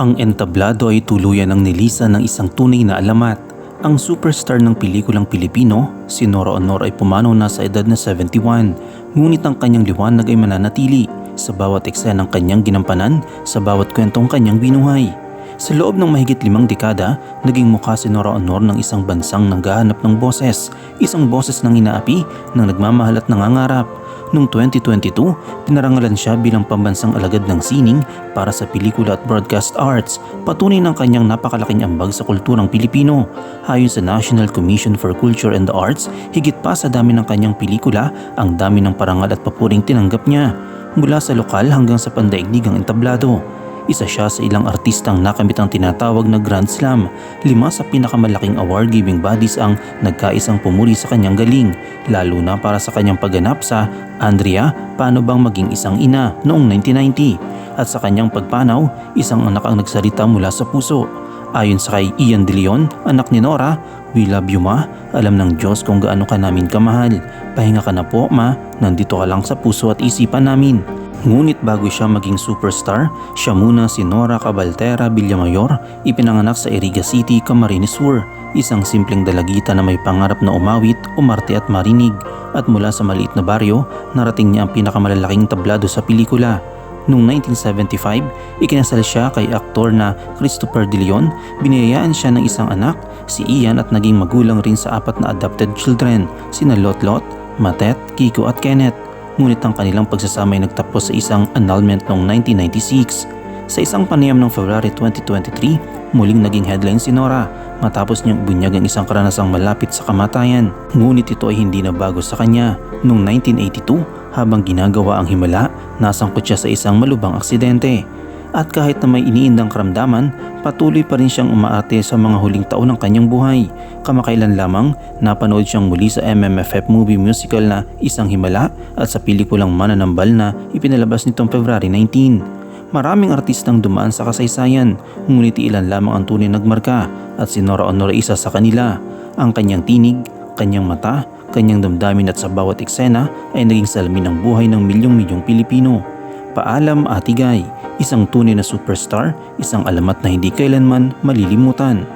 Ang entablado ay tuluyan ng nilisan ng isang tunay na alamat. Ang superstar ng pelikulang Pilipino, si Nora Honor ay pumanaw na sa edad na 71, ngunit ang kanyang liwanag ay mananatili sa bawat eksena ng kanyang ginampanan sa bawat kwentong kanyang binuhay. Sa loob ng mahigit limang dekada, naging mukha si Nora Honor ng isang bansang nanggahanap ng boses, isang boses ng inaapi ng nagmamahal at nangangarap. Noong 2022, pinarangalan siya bilang pambansang alagad ng sining para sa pelikula at broadcast arts, patunay ng kanyang napakalaking ambag sa kulturang Pilipino. Ayon sa National Commission for Culture and the Arts, higit pa sa dami ng kanyang pelikula, ang dami ng parangal at papuring tinanggap niya. Mula sa lokal hanggang sa pandaigdigang entablado. Isa siya sa ilang artistang nakamit ang tinatawag na Grand Slam. Lima sa pinakamalaking award-giving bodies ang nagkaisang pumuri sa kanyang galing, lalo na para sa kanyang pagganap sa Andrea, Paano Bang Maging Isang Ina noong 1990 at sa kanyang pagpanaw, isang anak ang nagsalita mula sa puso. Ayon sa kay Ian De Leon, anak ni Nora, We love you ma, alam ng Diyos kung gaano ka namin kamahal. Pahinga ka na po ma, nandito ka lang sa puso at isipan namin. Ngunit bago siya maging superstar, siya muna si Nora Cabaltera Villamayor, ipinanganak sa Iriga City, Camarines Sur, isang simpleng dalagita na may pangarap na umawit, umarte at marinig. At mula sa maliit na baryo, narating niya ang pinakamalalaking tablado sa pelikula. Noong 1975, ikinasal siya kay aktor na Christopher De Leon, biniyayaan siya ng isang anak, si Ian at naging magulang rin sa apat na adopted children, sina Lotlot, Matet, Kiko at Kenneth ngunit ang kanilang pagsasama ay nagtapos sa isang annulment noong 1996. Sa isang panayam ng February 2023, muling naging headline si Nora matapos niyang bunyag ang isang karanasang malapit sa kamatayan. Ngunit ito ay hindi na bago sa kanya. Noong 1982, habang ginagawa ang himala, nasangkot siya sa isang malubang aksidente. At kahit na may iniindang karamdaman, patuloy pa rin siyang umaate sa mga huling taon ng kanyang buhay. Kamakailan lamang, napanood siyang muli sa MMFF movie musical na Isang Himala at sa pelikulang Mananambal na ipinalabas nitong February 19. Maraming artistang dumaan sa kasaysayan, ngunit ilan lamang ang tunay nagmarka at si Nora Honor ay isa sa kanila. Ang kanyang tinig, kanyang mata, kanyang damdamin at sa bawat eksena ay naging salamin ng buhay ng milyong-milyong Pilipino. Paalam Ati Guy, isang tunay na superstar, isang alamat na hindi kailanman malilimutan.